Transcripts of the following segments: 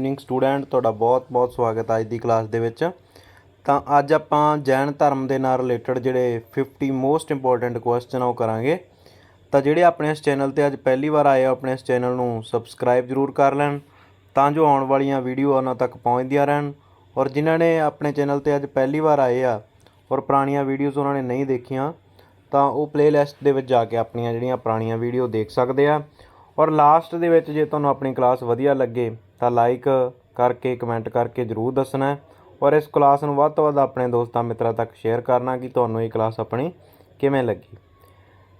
Evening student ਤੁਹਾਡਾ ਬਹੁਤ-ਬਹੁਤ ਸਵਾਗਤ ਹੈ ਅੱਜ ਦੀ ਕਲਾਸ ਦੇ ਵਿੱਚ। ਤਾਂ ਅੱਜ ਆਪਾਂ ਜੈਨ ਧਰਮ ਦੇ ਨਾਲ ਰਿਲੇਟਡ ਜਿਹੜੇ 50 ਮੋਸਟ ਇੰਪੋਰਟੈਂਟ ਕੁਐਸਚਨ ਉਹ ਕਰਾਂਗੇ। ਤਾਂ ਜਿਹੜੇ ਆਪਣੇ ਇਸ ਚੈਨਲ ਤੇ ਅੱਜ ਪਹਿਲੀ ਵਾਰ ਆਏ ਆ, ਆਪਣੇ ਇਸ ਚੈਨਲ ਨੂੰ ਸਬਸਕ੍ਰਾਈਬ ਜ਼ਰੂਰ ਕਰ ਲੈਣ, ਤਾਂ ਜੋ ਆਉਣ ਵਾਲੀਆਂ ਵੀਡੀਓ ਉਹਨਾਂ ਤੱਕ ਪਹੁੰਚਦੀਆਂ ਰਹਿਣ। ਔਰ ਜਿਨ੍ਹਾਂ ਨੇ ਆਪਣੇ ਚੈਨਲ ਤੇ ਅੱਜ ਪਹਿਲੀ ਵਾਰ ਆਏ ਆ ਔਰ ਪੁਰਾਣੀਆਂ ਵੀਡੀਓਜ਼ ਉਹਨਾਂ ਨੇ ਨਹੀਂ ਦੇਖੀਆਂ, ਤਾਂ ਉਹ ਪਲੇਲਿਸਟ ਦੇ ਵਿੱਚ ਜਾ ਕੇ ਆਪਣੀਆਂ ਜਿਹੜੀਆਂ ਪੁਰਾਣੀਆਂ ਵੀਡੀਓ ਦੇਖ ਸਕਦੇ ਆ। ਔਰ ਲਾਸਟ ਦੇ ਵਿੱਚ ਜੇ ਤੁਹਾਨੂੰ ਆਪਣੀ ਕਲਾਸ ਵਧੀਆ ਲੱਗੇ ਤਾਂ ਲਾਈਕ ਕਰਕੇ ਕਮੈਂਟ ਕਰਕੇ ਜਰੂਰ ਦੱਸਣਾ ਔਰ ਇਸ ਕਲਾਸ ਨੂੰ ਵੱਧ ਤੋਂ ਵੱਧ ਆਪਣੇ ਦੋਸਤਾਂ ਮਿੱਤਰਾਂ ਤੱਕ ਸ਼ੇਅਰ ਕਰਨਾ ਕਿ ਤੁਹਾਨੂੰ ਇਹ ਕਲਾਸ ਆਪਣੀ ਕਿਵੇਂ ਲੱਗੀ।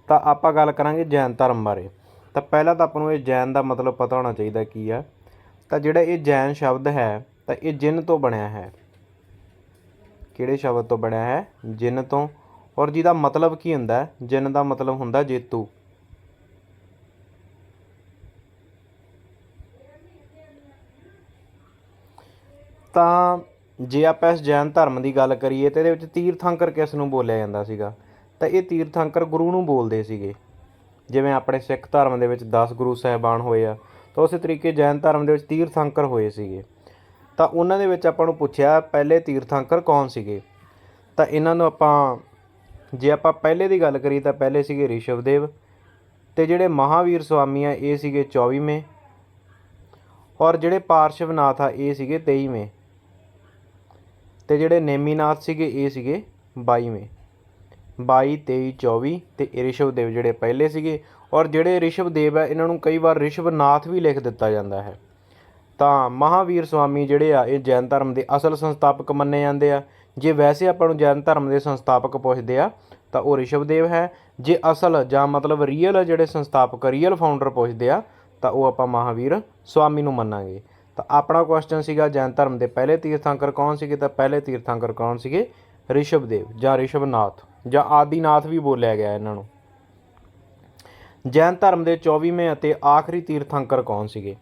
ਤਾਂ ਆਪਾਂ ਗੱਲ ਕਰਾਂਗੇ ਜੈਨ ਧਰਮ ਬਾਰੇ। ਤਾਂ ਪਹਿਲਾਂ ਤਾਂ ਆਪਾਂ ਨੂੰ ਇਹ ਜੈਨ ਦਾ ਮਤਲਬ ਪਤਾ ਹੋਣਾ ਚਾਹੀਦਾ ਕੀ ਆ। ਤਾਂ ਜਿਹੜਾ ਇਹ ਜੈਨ ਸ਼ਬਦ ਹੈ, ਤਾਂ ਇਹ ਜਿੰਨ ਤੋਂ ਬਣਿਆ ਹੈ। ਕਿਹੜੇ ਸ਼ਬਦ ਤੋਂ ਬਣਿਆ ਹੈ? ਜਿੰਨ ਤੋਂ। ਔਰ ਜਿਹਦਾ ਮਤਲਬ ਕੀ ਹੁੰਦਾ ਜਿੰਨ ਦਾ ਮਤਲਬ ਹੁੰਦਾ ਜੇਤੂ। ਤਾਂ ਜੇ ਆਪਾਂ ਇਸ ਜੈਨ ਧਰਮ ਦੀ ਗੱਲ ਕਰੀਏ ਤਾਂ ਇਹਦੇ ਵਿੱਚ ਤੀਰਥੰਕਰ ਕਿਸ ਨੂੰ ਬੋਲਿਆ ਜਾਂਦਾ ਸੀਗਾ? ਤਾਂ ਇਹ ਤੀਰਥੰਕਰ ਗੁਰੂ ਨੂੰ ਬੋਲਦੇ ਸੀਗੇ। ਜਿਵੇਂ ਆਪਣੇ ਸਿੱਖ ਧਰਮ ਦੇ ਵਿੱਚ 10 ਗੁਰੂ ਸਾਹਿਬਾਨ ਹੋਏ ਆ, ਤਾਂ ਉਸੇ ਤਰੀਕੇ ਜੈਨ ਧਰਮ ਦੇ ਵਿੱਚ ਤੀਰਥੰਕਰ ਹੋਏ ਸੀਗੇ। ਤਾਂ ਉਹਨਾਂ ਦੇ ਵਿੱਚ ਆਪਾਂ ਨੂੰ ਪੁੱਛਿਆ, ਪਹਿਲੇ ਤੀਰਥੰਕਰ ਕੌਣ ਸੀਗੇ? ਤਾਂ ਇਹਨਾਂ ਨੂੰ ਆਪਾਂ, ਜੇ ਆਪਾਂ ਪਹਿਲੇ ਦੀ ਗੱਲ ਕਰੀਏ ਤਾਂ ਪਹਿਲੇ ਸੀਗੇ ਰਿਸ਼ਵਦੇਵ ਤੇ ਜਿਹੜੇ ਮਹਾਵੀਰ ਸਵਾਮੀ ਆ, ਇਹ ਸੀਗੇ 24ਵੇਂ ਔਰ ਜਿਹੜੇ ਪਾਰਸ਼ਵਨਾਥ ਆ, ਇਹ ਸੀਗੇ 23ਵੇਂ ਅਤੇ ਜਿਹੜੇ ਨੇਮੀਨਾਥ ਸੀਗੇ, ਇਹ ਸੀਗੇ ਬਾਈਵੇਂ। ਬਾਈ, ਤੇਈ, ਚੌਵੀ ਅਤੇ ਇਹ ਰਿਸ਼ਵਦੇਵ ਜਿਹੜੇ ਪਹਿਲੇ ਸੀਗੇ। ਔਰ ਜਿਹੜੇ ਰਿਸ਼ਵਦੇਵ ਹੈ, ਇਹਨਾਂ ਨੂੰ ਕਈ ਵਾਰ ਰਿਸ਼ਵਨਾਥ ਵੀ ਲਿਖ ਦਿੱਤਾ ਜਾਂਦਾ ਹੈ। ਤਾਂ ਮਹਾਵੀਰ ਸਵਾਮੀ ਜਿਹੜੇ ਆ, ਇਹ ਜੈਨ ਧਰਮ ਦੇ ਅਸਲ ਸੰਸਥਾਪਕ ਮੰਨੇ ਜਾਂਦੇ ਆ। ਜੇ ਵੈਸੇ ਆਪਾਂ ਨੂੰ ਜੈਨ ਧਰਮ ਦੇ ਸੰਸਥਾਪਕ ਪੁੱਛਦੇ ਆ, ਤਾਂ ਉਹ ਰਿਸ਼ਵਦੇਵ ਹੈ। ਜੇ ਅਸਲ ਜਾਂ ਮਤਲਬ ਰੀਅਲ ਜਿਹੜੇ ਸੰਸਥਾਪਕ ਰੀਅਲ ਫਾਊਂਡਰ ਪੁੱਛਦੇ ਆ, ਤਾਂ ਉਹ ਆਪਾਂ ਮਹਾਵੀਰ ਸਵਾਮੀ ਨੂੰ ਮੰਨਾਂਗੇ। ਤਾਂ ਆਪਣਾ ਕੁਐਸਚਨ ਸੀਗਾ ਜੈਨ ਧਰਮ ਦੇ ਪਹਿਲੇ ਤੀਰਥੰਕਰ ਕੌਣ ਸੀਗੇ? ਤਾਂ ਪਹਿਲੇ ਤੀਰਥੰਕਰ ਕੌਣ ਸੀਗੇ? ਰਿਸ਼ਵਦੇਵ ਜਾਂ ਰਿਸ਼ਵਨਾਥ ਜਾਂ ਆਦੀਨਾਥ ਵੀ ਬੋਲਿਆ ਗਿਆ ਇਹਨਾਂ ਨੂੰ। ਜੈਨ ਧਰਮ ਦੇ 24ਵੇਂ ਅਤੇ ਆਖਰੀ ਤੀਰਥੰਕਰ ਕੌਣ ਸੀਗੇ?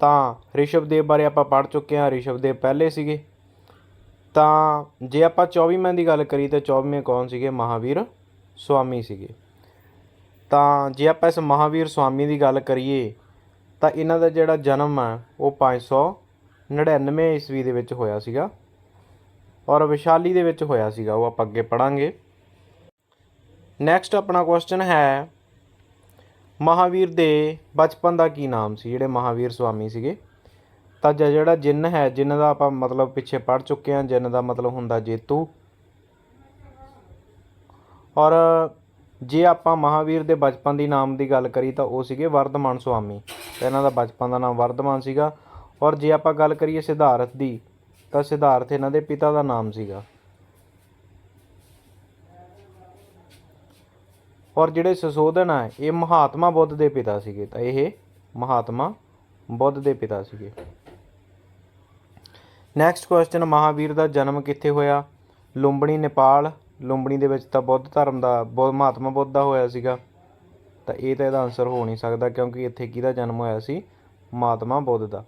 ਤਾਂ ਰਿਸ਼ਵਦੇਵ ਬਾਰੇ ਆਪਾਂ ਪੜ੍ਹ ਚੁੱਕੇ ਹਾਂ ਰਿਸ਼ਵਦੇਵ ਪਹਿਲੇ ਸੀਗੇ। ਤਾਂ ਜੇ ਆਪਾਂ 24ਵੇਂ ਦੀ ਗੱਲ ਕਰੀ ਤਾਂ 24ਵੇਂ ਕੌਣ ਸੀਗੇ? ਮਹਾਵੀਰ ਸੁਆਮੀ ਸੀਗੇ। ਤਾਂ ਜੇ ਆਪਾਂ ਇਸ ਮਹਾਵੀਰ ਸਵਾਮੀ ਦੀ ਗੱਲ ਕਰੀਏ ਤਾਂ ਇਹਨਾਂ ਦਾ ਜਿਹੜਾ ਜਨਮ ਹੈ ਉਹ 599 ਈਸਵੀ ਦੇ ਵਿੱਚ ਹੋਇਆ ਸੀਗਾ ਔਰ ਵਿਸ਼ਾਲੀ ਦੇ ਵਿੱਚ ਹੋਇਆ ਸੀਗਾ, ਉਹ ਆਪਾਂ ਅੱਗੇ ਪੜਾਂਗੇ ਨੈਕਸਟ ਆਪਣਾ ਕੁਐਸਚਨ ਹੈ, ਮਹਾਵੀਰ ਦੇ ਬਚਪਨ ਦਾ ਕੀ ਨਾਮ ਸੀ? ਜਿਹੜੇ ਮਹਾਵੀਰ ਸਵਾਮੀ ਸੀਗੇ। ਤਾਂ ਜਿਹੜਾ ਜਿੰਨ ਹੈ, ਜਿੰਨ ਦਾ ਆਪਾਂ ਮਤਲਬ ਪਿੱਛੇ ਪੜ ਚੁੱਕੇ ਹਾਂ, ਜਿੰਨ ਦਾ ਮਤਲਬ ਹੁੰਦਾ ਜੇਤੂ। ਔਰ ਜੇ ਆਪਾਂ ਮਹਾਵੀਰ ਦੇ ਬਚਪਨ ਦੀ ਨਾਮ ਦੀ ਗੱਲ ਕਰੀ ਤਾਂ ਉਹ ਸੀਗੇ ਵਰਧਮਾਨ ਸੁਆਮੀ। ਤਾਂ ਇਹਨਾਂ ਦਾ ਬਚਪਨ ਦਾ ਨਾਮ ਵਰਧਮਾਨ ਸੀਗਾ। ਔਰ ਜੇ ਆਪਾਂ ਗੱਲ ਕਰੀਏ ਸਿਧਾਰਥ ਦੀ, ਤਾਂ ਸਿਧਾਰਥ ਇਹਨਾਂ ਦੇ ਪਿਤਾ ਦਾ ਨਾਮ ਸੀਗਾ। ਔਰ ਜਿਹੜੇ ਸਸੋਧਨ ਆ, ਇਹ ਮਹਾਤਮਾ ਬੁੱਧ ਦੇ ਪਿਤਾ ਸੀਗੇ। ਤਾਂ ਇਹ ਮਹਾਤਮਾ ਬੁੱਧ ਦੇ ਪਿਤਾ ਸੀਗੇ। ਨੈਕਸਟ ਕੁਐਸਚਨ ਮਹਾਵੀਰ ਦਾ ਜਨਮ ਕਿੱਥੇ ਹੋਇਆ? ਲੁੰਬਣੀ, ਨੇਪਾਲ। ਲੁੰਬਣੀ ਦੇ ਵਿੱਚ ਤਾਂ ਬੁੱਧ ਧਰਮ ਦਾ, ਬੁੱਧ ਮਹਾਤਮਾ ਬੁੱਧ ਦਾ ਹੋਇਆ ਸੀਗਾ। ਤਾਂ ਇਹ ਤਾਂ ਇਹਦਾ ਆਨਸਰ ਹੋ ਨਹੀਂ ਸਕਦਾ ਕਿਉਂਕਿ ਇੱਥੇ ਕਿਹਦਾ ਜਨਮ ਹੋਇਆ ਸੀ? ਮਹਾਤਮਾ ਬੁੱਧ ਦਾ।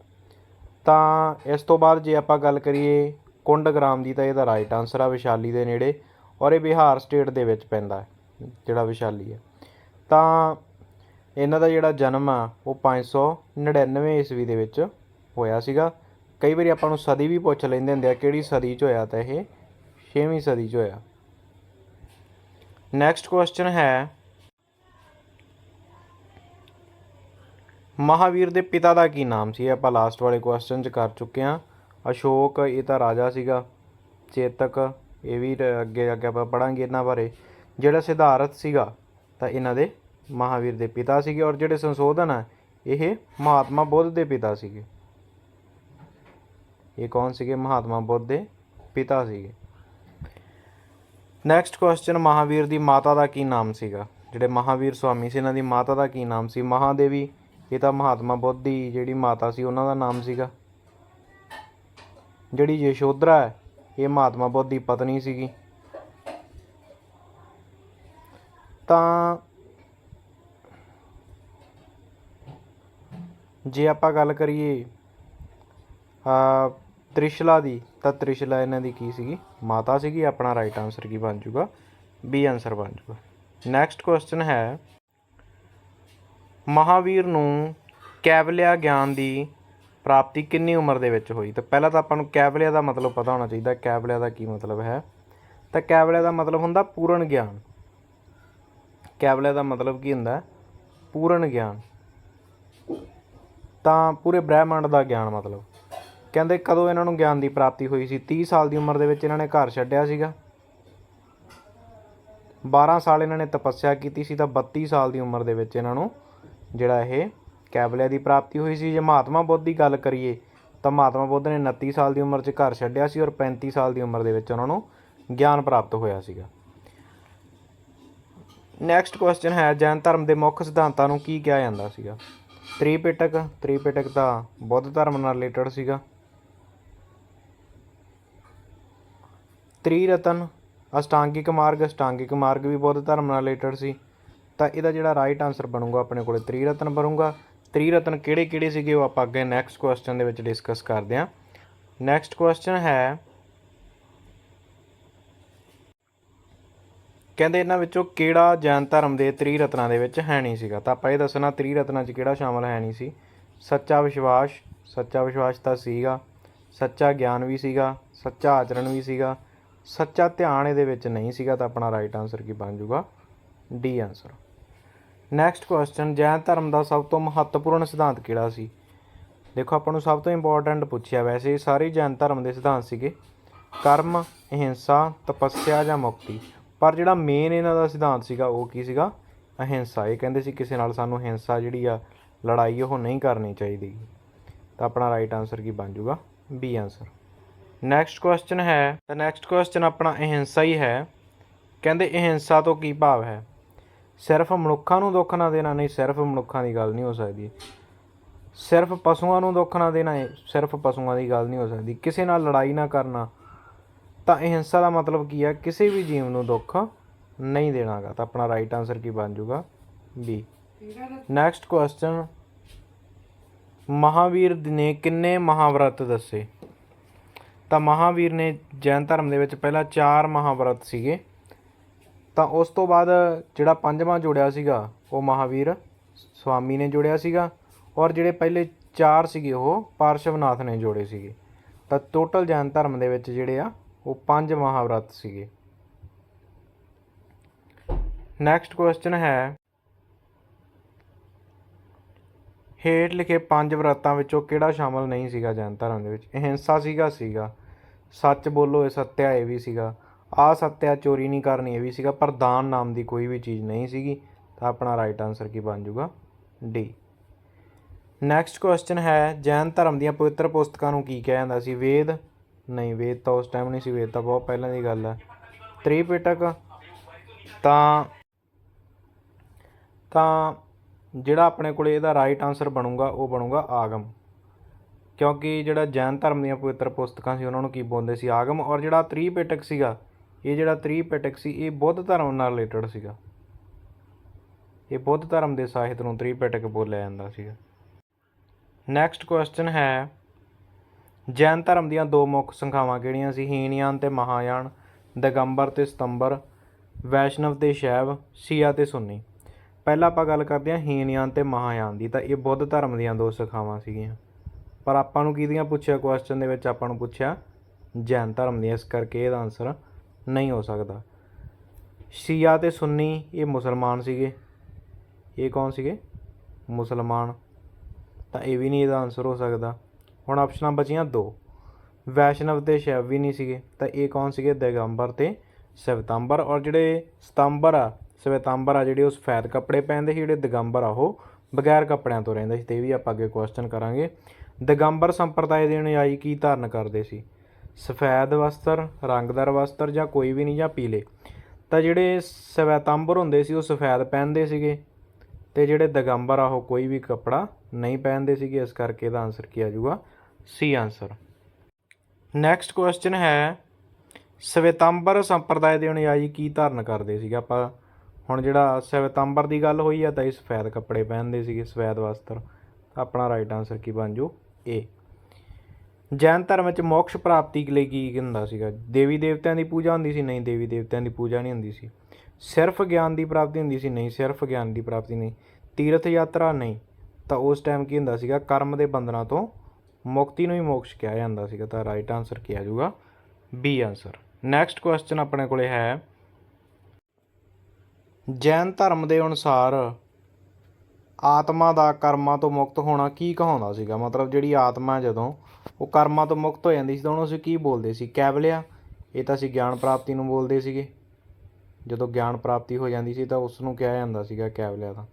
ਤਾਂ ਇਸ ਤੋਂ ਬਾਅਦ ਜੇ ਆਪਾਂ ਗੱਲ ਕਰੀਏ ਕੁੰਡਗ੍ਰਾਮ ਦੀ ਤਾਂ ਇਹਦਾ ਰਾਈਟ ਆਨਸਰ ਆ, ਵਿਸ਼ਾਲੀ ਦੇ ਨੇੜੇ ਔਰ ਇਹ ਬਿਹਾਰ ਸਟੇਟ ਦੇ ਵਿੱਚ ਪੈਂਦਾ ਹੈ, ਜਿਹੜਾ ਵਿਸ਼ਾਲੀ ਹੈ। ਤਾਂ ਇਹਨਾਂ ਦਾ ਜਿਹੜਾ ਜਨਮ ਆ, ਉਹ 599 ਈਸਵੀ ਦੇ ਵਿੱਚ ਹੋਇਆ ਸੀਗਾ। ਕਈ ਵਾਰੀ ਆਪਾਂ ਨੂੰ ਸਦੀ ਵੀ ਪੁੱਛ ਲੈਂਦੇ ਹੁੰਦੇ ਆ, ਕਿਹੜੀ ਸਦੀ 'ਚ ਹੋਇਆ ਤਾਂ ਇਹ? 6ਵੀਂ ਸਦੀ 'ਚ ਹੋਇਆ। ਨੈਕਸਟ ਕੁਐਸਚਨ ਹੈ। ਮਹਾਵੀਰ ਦੇ ਪਿਤਾ ਦਾ ਕੀ ਨਾਮ ਸੀ? ਆਪਾਂ ਲਾਸਟ ਵਾਲੇ ਕੁਐਸਚਨ 'ਚ ਕਰ ਚੁੱਕੇ ਹਾਂ। ਅਸ਼ੋਕ, ਇਹ ਤਾਂ ਰਾਜਾ ਸੀਗਾ। ਚੇਤਕ, ਇਹ ਵੀ ਅੱਗੇ ਅੱਗੇ ਆਪਾਂ ਪੜਾਂਗੇ ਇਹਨਾਂ ਬਾਰੇ। ਜਿਹੜਾ ਸਿਧਾਰਥ ਸੀਗਾ, ਤਾਂ ਇਹਨਾਂ ਦੇ ਮਹਾਵੀਰ ਦੇ ਪਿਤਾ ਸੀਗੇ ਔਰ ਜਿਹੜੇ ਸੰਸ਼ੋਧਨ ਹੈ, ਇਹ ਮਹਾਤਮਾ ਬੁੱਧ ਦੇ ਪਿਤਾ ਸੀਗੇ। ਇਹ ਕੌਣ ਸੀਗੇ? ਮਹਾਤਮਾ ਬੁੱਧ ਦੇ ਪਿਤਾ ਸੀਗੇ। ਨੈਕਸਟ ਕੁਐਸਚਨ ਮਹਾਵੀਰ ਦੀ ਮਾਤਾ ਦਾ ਕੀ ਨਾਮ ਸੀਗਾ? ਜਿਹੜੇ ਮਹਾਵੀਰ ਸਵਾਮੀ ਸੀ, ਇਹਨਾਂ ਦੀ ਮਾਤਾ ਦਾ ਕੀ ਨਾਮ ਸੀ? ਮਹਾਦੇਵੀ, ਇਹ ਤਾਂ ਮਹਾਤਮਾ ਬੁੱਧ ਦੀ ਜਿਹੜੀ ਮਾਤਾ ਸੀ, ਉਹਨਾਂ ਦਾ ਨਾਮ ਸੀਗਾ। ਜਿਹੜੀ ਯਸ਼ੋਧਰਾ ਹੈ, ਇਹ ਮਹਾਤਮਾ ਬੁੱਧ ਦੀ ਪਤਨੀ ਸੀਗੀ। ਤਾਂ ਜੇ ਆਪਾਂ ਗੱਲ ਕਰੀਏ ਆ ਤ੍ਰਿਸ਼ਲਾ ਦੀ ਤਾਂ ਤ੍ਰਿਸ਼ਲਾ ਇਹਨਾਂ ਦੀ ਕੀ ਸੀਗੀ? ਮਾਤਾ ਸੀਗੀ, ਆਪਣਾ ਰਾਈਟ ਆਨਸਰ ਕੀ ਬਣ ਜਾਊਗਾ? ਬੀ ਆਨਸਰ ਬਣ ਜਾਊਗਾ। ਨੈਕਸਟ ਕੁਐਸਚਨ ਹੈ, ਮਹਾਵੀਰ ਨੂੰ ਕੈਵਲਿਆ ਗਿਆਨ ਦੀ ਪ੍ਰਾਪਤੀ ਕਿੰਨੀ ਉਮਰ ਦੇ ਵਿੱਚ ਹੋਈ? ਤਾਂ ਪਹਿਲਾਂ ਤਾਂ ਆਪਾਂ ਨੂੰ ਕੈਵਲਿਆ ਦਾ ਮਤਲਬ ਪਤਾ ਹੋਣਾ ਚਾਹੀਦਾ, ਕੈਵਲਿਆ ਦਾ ਕੀ ਮਤਲਬ ਹੈ? ਤਾਂ ਕੈਵਲਿਆ ਦਾ ਮਤਲਬ ਹੁੰਦਾ ਪੂਰਨ ਗਿਆਨ। ਕੈਵਲਿਆ ਦਾ ਮਤਲਬ ਕੀ ਹੁੰਦਾ? ਪੂਰਨ ਗਿਆਨ। ਤਾਂ ਪੂਰੇ ਬ੍ਰਹਿਮੰਡ ਦਾ ਗਿਆਨ ਮਤਲਬ। ਕਹਿੰਦੇ ਕਦੋਂ ਇਹਨਾਂ ਨੂੰ ਗਿਆਨ ਦੀ ਪ੍ਰਾਪਤੀ ਹੋਈ ਸੀ? 30 ਸਾਲ ਦੀ ਉਮਰ ਦੇ ਵਿੱਚ ਇਹਨਾਂ ਨੇ ਘਰ ਛੱਡਿਆ ਸੀਗਾ। 12 ਸਾਲ ਇਹਨਾਂ ਨੇ ਤਪੱਸਿਆ ਕੀਤੀ ਸੀ ਤਾਂ 32 ਸਾਲ ਦੀ ਉਮਰ ਦੇ ਵਿੱਚ ਇਹਨਾਂ ਨੂੰ ਜਿਹੜਾ ਇਹ ਕੈਬਲਿਆ ਦੀ ਪ੍ਰਾਪਤੀ ਹੋਈ ਸੀ। ਜੇ ਮਹਾਤਮਾ ਬੁੱਧ ਦੀ ਗੱਲ ਕਰੀਏ ਤਾਂ ਮਹਾਤਮਾ ਬੁੱਧ ਨੇ 29 ਸਾਲ ਦੀ ਉਮਰ 'ਚ ਘਰ ਛੱਡਿਆ ਸੀ ਔਰ 35 ਸਾਲ ਦੀ ਉਮਰ ਦੇ ਵਿੱਚ ਉਹਨਾਂ ਨੂੰ ਗਿਆਨ ਪ੍ਰਾਪਤ ਹੋਇਆ ਸੀਗਾ। ਨੈਕਸਟ ਕੁਐਸਚਨ ਹੈ, ਜੈਨ ਧਰਮ ਦੇ ਮੁੱਖ ਸਿਧਾਂਤਾਂ ਨੂੰ ਕੀ ਕਿਹਾ ਜਾਂਦਾ ਸੀਗਾ? ਤ੍ਰਿਪਿਟਕ ਤ੍ਰਿਪਿਟਕ ਤਾਂ ਬੁੱਧ ਧਰਮ ਨਾਲ ਰਿਲੇਟਡ ਸੀਗਾ। ਤ੍ਰੀ ਰਤਨ ਅਸ਼ਟਾਂਗਿਕ ਮਾਰਗ ਅਸ਼ਟਾਂਗਿਕ ਮਾਰਗ ਵੀ ਬੁੱਧ ਧਰਮ ਨਾਲ ਰਿਲੇਟਡ ਸੀ। ਤਾਂ ਇਹਦਾ ਜਿਹੜਾ ਰਾਈਟ ਆਨਸਰ ਬਣੂਗਾ ਆਪਣੇ ਕੋਲੇ ਤ੍ਰਿਰਤਨ ਬਣੂਗਾ। ਤ੍ਰੀ ਰਤਨ ਕਿਹੜੇ ਕਿਹੜੇ ਸੀਗੇ ਉਹ ਆਪਾਂ ਅੱਗੇ ਨੈਕਸਟ ਕੁਐਸਚਨ ਦੇ ਵਿੱਚ ਡਿਸਕਸ ਕਰਦੇ ਹਾਂ। ਨੈਕਸਟ ਕੁਐਸਚਨ ਹੈ, ਕਹਿੰਦੇ ਇਹਨਾਂ ਵਿੱਚੋਂ ਕਿਹੜਾ ਜੈਨ ਧਰਮ ਦੇ ਤ੍ਰੀ ਰਤਨਾਂ ਦੇ ਵਿੱਚ ਹੈ ਨਹੀਂ ਸੀਗਾ। ਤਾਂ ਆਪਾਂ ਇਹ ਦੱਸਣਾ ਤ੍ਰੀ ਰਤਨਾਂ 'ਚ ਕਿਹੜਾ ਸ਼ਾਮਲ ਹੈ ਨਹੀਂ ਸੀ। ਸੱਚਾ ਵਿਸ਼ਵਾਸ ਸੱਚਾ ਵਿਸ਼ਵਾਸ ਤਾਂ ਸੀਗਾ। ਸੱਚਾ ਗਿਆਨ ਵੀ ਸੀਗਾ। ਸੱਚਾ ਆਚਰਣ ਵੀ ਸੀਗਾ। ਸੱਚਾ ਧਿਆਨ ਇਹਦੇ ਵਿੱਚ ਨਹੀਂ ਸੀਗਾ ਤਾਂ ਆਪਣਾ ਰਾਈਟ ਆਨਸਰ ਕੀ ਬਣ ਜਾਊਗਾ? D answer next question Jain ਧਰਮ ਦਾ ਸਭ ਤੋਂ ਮਹੱਤਵਪੂਰਨ ਸਿਧਾਂਤ ਕਿਹੜਾ ਸੀ? ਦੇਖੋ, ਆਪਾਂ ਨੂੰ ਸਭ ਤੋਂ ਇੰਪੋਰਟੈਂਟ ਪੁੱਛਿਆ ਵੈਸੇ ਇਹ ਸਾਰੇ ਜੈਨ ਧਰਮ ਦੇ ਸਿਧਾਂਤ ਸੀਗੇ। ਕਰਮ, ਅਹਿੰਸਾ, ਤਪੱਸਿਆ ਜਾਂ ਮੁਕਤੀ। ਪਰ ਜਿਹੜਾ ਮੇਨ ਇਹਨਾਂ ਦਾ ਸਿਧਾਂਤ ਸੀਗਾ ਉਹ ਕੀ ਸੀਗਾ? ਅਹਿੰਸਾ। ਇਹ ਕਹਿੰਦੇ ਸੀ ਕਿਸੇ ਨਾਲ ਸਾਨੂੰ ਹਿੰਸਾ ਜਿਹੜੀ ਆ, ਲੜਾਈ ਉਹ ਨਹੀਂ ਕਰਨੀ ਚਾਹੀਦੀ। ਤਾਂ ਆਪਣਾ ਰਾਈਟ ਆਨਸਰ ਕੀ ਬਣ ਜਾਊਗਾ? ਬੀ ਆਨਸਰ ਨੈਕਸਟ ਕੁਐਸਚਨ ਹੈ, ਤਾਂ ਨੈਕਸਟ ਕੁਐਸਚਨ ਆਪਣਾ ਅਹਿੰਸਾ ਹੀ ਹੈ। ਕਹਿੰਦੇ ਅਹਿੰਸਾ ਤੋਂ ਕੀ ਭਾਵ ਹੈ? ਸਿਰਫ ਮਨੁੱਖਾਂ ਨੂੰ ਦੁੱਖ ਨਾ ਦੇਣਾ ਨਹੀਂ, ਸਿਰਫ ਮਨੁੱਖਾਂ ਦੀ ਗੱਲ ਨਹੀਂ ਹੋ ਸਕਦੀ। ਸਿਰਫ ਪਸ਼ੂਆਂ ਨੂੰ ਦੁੱਖ ਨਾ ਦੇਣਾ, ਸਿਰਫ ਪਸ਼ੂਆਂ ਦੀ ਗੱਲ ਨਹੀਂ ਹੋ ਸਕਦੀ। ਕਿਸੇ ਨਾਲ ਲੜਾਈ ਨਾ ਕਰਨਾ, ਤਾਂ ਅਹਿੰਸਾ ਦਾ ਮਤਲਬ ਕੀ ਹੈ? ਕਿਸੇ ਵੀ ਜੀਵ ਨੂੰ ਦੁੱਖ ਨਹੀਂ ਦੇਣਾਗਾ। ਤਾਂ ਆਪਣਾ ਰਾਈਟ ਆਨਸਰ ਕੀ ਬਣ ਜਾਊਗਾ? ਬੀ ਨੈਕਸਟ ਕੁਐਸਚਨ ਮਹਾਵੀਰ ਨੇ ਕਿੰਨੇ ਮਹਾਵਰਤ ਦੱਸੇ? ਤਾਂ ਮਹਾਂਵੀਰ ਨੇ ਜੈਨ ਧਰਮ ਦੇ ਵਿੱਚ ਪਹਿਲਾਂ ਚਾਰ ਮਹਾਂਵਰਤ ਸੀਗੇ। ਤਾਂ ਉਸ ਤੋਂ ਬਾਅਦ ਜਿਹੜਾ ਪੰਜਵਾਂ ਜੋੜਿਆ ਸੀਗਾ, ਉਹ ਮਹਾਂਵੀਰ ਸਵਾਮੀ ਨੇ ਜੋੜਿਆ ਸੀਗਾ ਔਰ ਜਿਹੜੇ ਪਹਿਲੇ ਚਾਰ ਸੀਗੇ, ਉਹ ਪਾਰਸ਼ਵਨਾਥ ਨੇ ਜੋੜੇ ਸੀਗੇ। ਤਾਂ ਟੋਟਲ ਜੈਨ ਧਰਮ ਦੇ ਵਿੱਚ ਜਿਹੜੇ ਆ, ਉਹ ਪੰਜ ਮਹਾਵਰਤ ਸੀਗੇ। ਨੈਕਸਟ ਕੁਐਸਚਨ ਹੈ, ਹੇਠ ਲਿਖੇ ਪੰਜ ਵਰਤਾਂ ਵਿੱਚੋਂ ਕਿਹੜਾ ਸ਼ਾਮਲ ਨਹੀਂ ਸੀਗਾ ਜੈਨ ਧਰਮ ਦੇ ਵਿੱਚ? ਅਹਿੰਸਾ ਸੀਗਾ ਸੀਗਾ। ਸੱਚ ਬੋਲੋ, ਇਹ ਸੱਤਿਆ ਇਹ ਵੀ ਸੀਗਾ। ਆ ਸੱਤਿਆ ਚੋਰੀ ਨਹੀਂ ਕਰਨੀ, ਇਹ ਵੀ ਸੀਗਾ, ਪਰ ਦਾਨ ਨਾਮ ਦੀ ਕੋਈ ਵੀ ਚੀਜ਼ ਨਹੀਂ ਸੀਗੀ, ਤਾਂ ਆਪਣਾ ਰਾਈਟ ਆਨਸਰ ਕੀ ਬਣ ਜਾਊਗਾ? ਡੀ ਨੈਕਸਟ ਕੁਐਸਚਨ ਹੈ, ਜੈਨ ਧਰਮ ਦੀਆਂ ਪਵਿੱਤਰ ਪੁਸਤਕਾਂ ਨੂੰ ਕੀ ਕਿਹਾ ਜਾਂਦਾ ਸੀ? ਵੇਦ? ਨਹੀਂ, ਵੇਦ ਤਾਂ ਉਸ ਟਾਈਮ ਨਹੀਂ ਸੀ, ਵੇਦ ਤਾਂ ਬਹੁਤ ਪਹਿਲਾਂ ਦੀ ਗੱਲ ਹੈ। ਤ੍ਰਿਪਿਟਕ? ਤਾਂ ਤਾਂ ਜਿਹੜਾ ਆਪਣੇ ਕੋਲੇ ਇਹਦਾ ਰਾਈਟ ਆਨਸਰ ਬਣੂਗਾ, ਉਹ ਬਣੂਗਾ ਆਗਮ। ਕਿਉਂਕਿ ਜਿਹੜਾ ਜੈਨ ਧਰਮ ਦੀਆਂ ਪਵਿੱਤਰ ਪੁਸਤਕਾਂ ਸੀ, ਉਹਨਾਂ ਨੂੰ ਕੀ ਬੋਲਦੇ ਸੀ? ਆਗਮ ਔਰ ਜਿਹੜਾ ਤ੍ਰਿਪਿਟਕ ਸੀਗਾ, ਇਹ ਜਿਹੜਾ ਤ੍ਰਿਪਿਟਕ ਸੀ, ਇਹ ਬੁੱਧ ਧਰਮ ਨਾਲ ਰਿਲੇਟਡ ਸੀਗਾ। ਇਹ ਬੁੱਧ ਧਰਮ ਦੇ ਸਾਹਿਤ ਨੂੰ ਤ੍ਰਿਪਿਟਕ ਬੋਲਿਆ ਜਾਂਦਾ ਸੀਗਾ। ਨੈਕਸਟ ਕੁਐਸਚਨ ਹੈ, ਜੈਨ ਧਰਮ ਦੀਆਂ ਦੋ ਮੁੱਖ ਸੰਖਾਵਾਂ ਕਿਹੜੀਆਂ ਸੀ? ਹੀਨਯਾਨ ਤੇ ਮਹਾਯਾਨ, ਦਿਗੰਬਰ ਤੇ ਸਤੰਬਰ, ਵੈਸ਼ਨਵ ਤੇ ਸ਼ੈਵ, ਸ਼ੀਆ ਤੇ ਸੁੰਨੀ। ਪਹਿਲਾਂ ਆਪਾਂ ਗੱਲ ਕਰਦੇ ਹਾਂ ਹੀਨਯਾਨ ਤੇ ਮਹਾਯਾਨ ਦੀ, ਤਾਂ ਇਹ ਬੁੱਧ ਧਰਮ ਦੀਆਂ ਦੋ ਸ਼ਾਖਾਵਾਂ ਸੀਗੀਆਂ। ਪਰ ਆਪਾਂ ਨੂੰ ਕਿਹਦੀਆਂ ਪੁੱਛਿਆ? ਕੁਐਸਚਨ ਦੇ ਵਿੱਚ ਆਪਾਂ ਨੂੰ ਪੁੱਛਿਆ, ਜੈਨ ਧਰਮ ਦੀਆਂ ਇਸ ਕਰਕੇ ਇਹਦਾ ਆਨਸਰ ਨਹੀਂ ਹੋ ਸਕਦਾ। ਸ਼ੀਆ ਤੇ ਸੁੰਨੀ, ਇਹ ਮੁਸਲਮਾਨ ਸੀਗੇ। ਇਹ ਕੌਣ ਸੀਗੇ? ਮੁਸਲਮਾਨ। ਤਾਂ ਇਹ ਵੀ ਨਹੀਂ ਇਹਦਾ ਆਨਸਰ ਹੋ ਸਕਦਾ। ਹੁਣ ਆਪਸ਼ਨਾਂ ਬਚੀਆਂ ਦੋ। ਵੈਸ਼ਨਵ ਤੇ ਸ਼ੈਵ ਵੀ ਨਹੀਂ ਸੀਗੇ। ਤਾਂ ਇਹ ਕੌਣ ਸੀਗੇ? ਦਿਗੰਬਰ ਤੇ ਸਵਤੰਬਰ। ਔਰ ਜਿਹੜੇ ਸਤੰਬਰ ਆ, ਸਵਤੰਬਰ ਆ ਜਿਹੜੇ ਉਹ ਸਫੈਦ ਕੱਪੜੇ ਪਹਿਨਦੇ ਸੀ, ਜਿਹੜੇ ਦਿਗੰਬਰ ਆ ਉਹ ਬਗੈਰ ਕੱਪੜਿਆਂ ਤੋਂ ਰਹਿੰਦੇ ਸੀ। ਤੇ ਇਹ ਵੀ ਆਪਾਂ ਅੱਗੇ ਕੁਐਸਚਨ ਕਰਾਂਗੇ। ਦਿਗੰਬਰ ਸੰਪਰਦਾਇ ਦੇ ਅਨੁਯਾਈ ਕੀ ਧਾਰਨ ਕਰਦੇ ਸੀ? ਸਫੈਦ ਵਸਤਰ, ਰੰਗਦਾਰ ਵਸਤਰ ਜਾਂ ਕੋਈ ਵੀ ਨਹੀਂ ਜਾਂ ਪੀਲੇ? ਤਾਂ ਜਿਹੜੇ ਸਵੈਤੰਬਰ ਹੁੰਦੇ ਸੀ ਉਹ ਸਫੈਦ ਪਹਿਨਦੇ ਸੀਗੇ ਤੇ ਜਿਹੜੇ ਦਿਗੰਬਰ ਆ ਉਹ ਕੋਈ ਵੀ ਕੱਪੜਾ ਨਹੀਂ ਪਹਿਨਦੇ ਸੀਗੇ, ਇਸ ਕਰਕੇ ਇਹਦਾ ਆਨਸਰ ਕੀ ਆ ਜਾਊਗਾ? ਸੀ ਆਨਸਰ ਨੈਕਸਟ ਕੁਐਸਚਨ ਹੈ, ਸਵੇਤੰਬਰ ਸੰਪਰਦਾਇ ਦੇ ਅਨੁਯਾਈ ਕੀ ਧਾਰਨ ਕਰਦੇ ਸੀਗੇ? ਆਪਾਂ ਹੁਣ ਜਿਹੜਾ ਸਵੇਤੰਬਰ ਦੀ ਗੱਲ ਹੋਈ ਆ, ਤਾਂ ਇਹ ਸਫੈਦ ਕੱਪੜੇ ਪਹਿਨਦੇ ਸੀਗੇ, ਸਫੈਦ ਵਸਤਰ। ਆਪਣਾ ਰਾਈਟ ਆਨਸਰ ਕੀ ਬਣ ਜੂ ਏ ਜੈਨ ਧਰਮ ਵਿੱਚ ਮੋਕਸ਼ ਪ੍ਰਾਪਤੀ ਲਈ ਕੀ ਹੁੰਦਾ ਸੀਗਾ? ਦੇਵੀ ਦੇਵਤਿਆਂ ਦੀ ਪੂਜਾ ਹੁੰਦੀ ਸੀ? ਨਹੀਂ, ਦੇਵੀ ਦੇਵਤਿਆਂ ਦੀ ਪੂਜਾ ਨਹੀਂ ਹੁੰਦੀ ਸੀ। ਸਿਰਫ ਗਿਆਨ ਦੀ ਪ੍ਰਾਪਤੀ ਹੁੰਦੀ ਸੀ? ਨਹੀਂ, ਸਿਰਫ ਗਿਆਨ ਦੀ ਪ੍ਰਾਪਤੀ ਨਹੀਂ। ਤੀਰਥ ਯਾਤਰਾ ਨਹੀਂ। ਤਾਂ ਉਸ ਟਾਈਮ ਕੀ ਹੁੰਦਾ ਸੀਗਾ? ਕਰਮ ਦੇ ਬੰਧਨਾਂ ਤੋਂ ਮੁਕਤੀ ਨੂੰ ਹੀ ਮੋਕਸ਼ ਕਿਹਾ ਜਾਂਦਾ ਸੀਗਾ। ਤਾਂ ਰਾਈਟ ਆਨਸਰ ਕੀ ਆ ਜਾਊਗਾ? ਬੀ ਆਨਸਰ ਨੈਕਸਟ ਕੁਐਸਚਨ ਆਪਣੇ ਕੋਲੇ ਹੈ। ਜੈਨ ਧਰਮ ਦੇ ਅਨੁਸਾਰ ਆਤਮਾ ਦਾ ਕਰਮਾਂ ਤੋਂ ਮੁਕਤ ਹੋਣਾ ਕੀ ਕਹਾਉਂਦਾ ਸੀਗਾ? ਮਤਲਬ ਜਿਹੜੀ ਆਤਮਾ ਜਦੋਂ ਉਹ ਕਰਮਾਂ ਤੋਂ ਮੁਕਤ ਹੋ ਜਾਂਦੀ ਸੀ, ਤਾਂ ਉਹਨੂੰ ਅਸੀਂ ਕੀ ਬੋਲਦੇ ਸੀ? ਕੈਵਲਿਆ? ਇਹ ਤਾਂ ਅਸੀਂ ਗਿਆਨ ਪ੍ਰਾਪਤੀ ਨੂੰ ਬੋਲਦੇ ਸੀਗੇ। ਜਦੋਂ ਗਿਆਨ ਪ੍ਰਾਪਤੀ ਹੋ ਜਾਂਦੀ ਸੀ, ਤਾਂ ਉਸ ਨੂੰ ਕਿਹਾ ਜਾਂਦਾ ਸੀਗਾ ਕੈਵਲਿਆ ਦਾ।